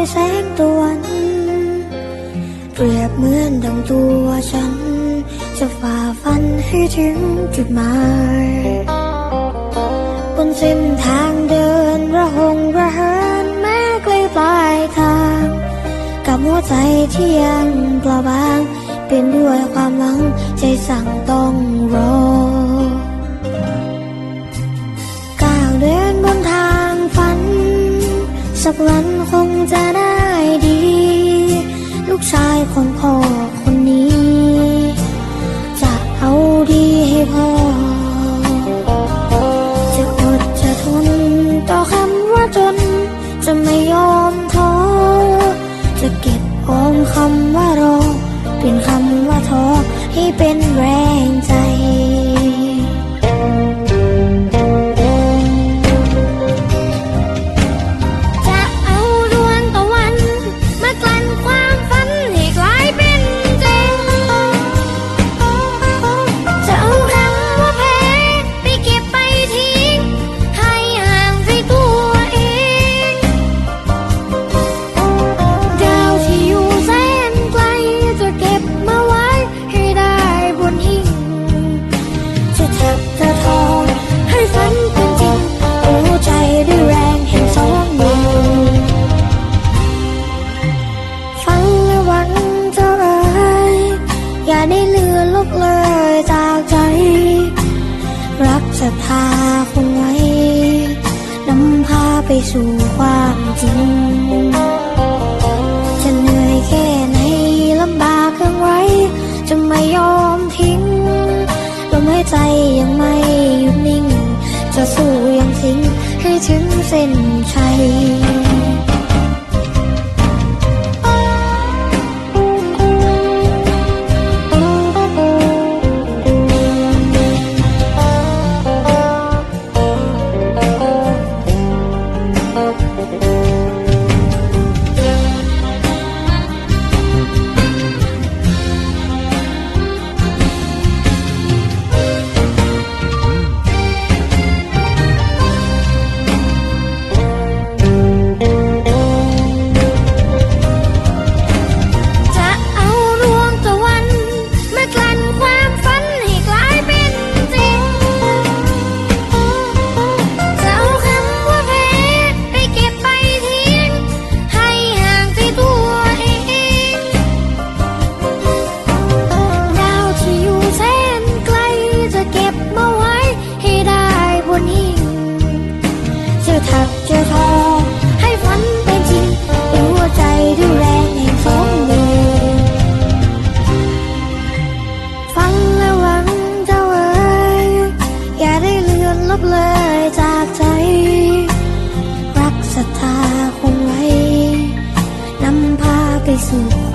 ยแสงตวนเปรียบเหมือนดังตัวฉัน จะฝ่าฟันให้ถึงจุดหมายบนเส้นทางเดินระหงระเหินแม้ใกล้ปลายทาง กับหัวใจที่ยังเปล่าบาง เป็นด้วยความหวังใจสั่งต้องรอก้าวเดินบนทางฝัน สักวัน ของพ่อคนนี้ จะเอาดีให้พ่อ จะอดจะทนต่อคำว่าจน จะไม่ยอมท้อ จะเก็บออมคำว่ารอ เป็นคำว่าท้อให้เป็นแรง ลือนลบเลยจากใจ รักศรัทธาคงไว้นำพาไปสู่ความจริง จะเหนื่อยแค่ไหนลำบากเพียงไรจะไม่ยอมทิ้งลมหายใจยังไม่หยุดนิ่ง จะสู้อยังสิงให้ถึงเส้นชัย ลบเลยจากใจ รักศรัทธาคงไว้นำพาไปสู่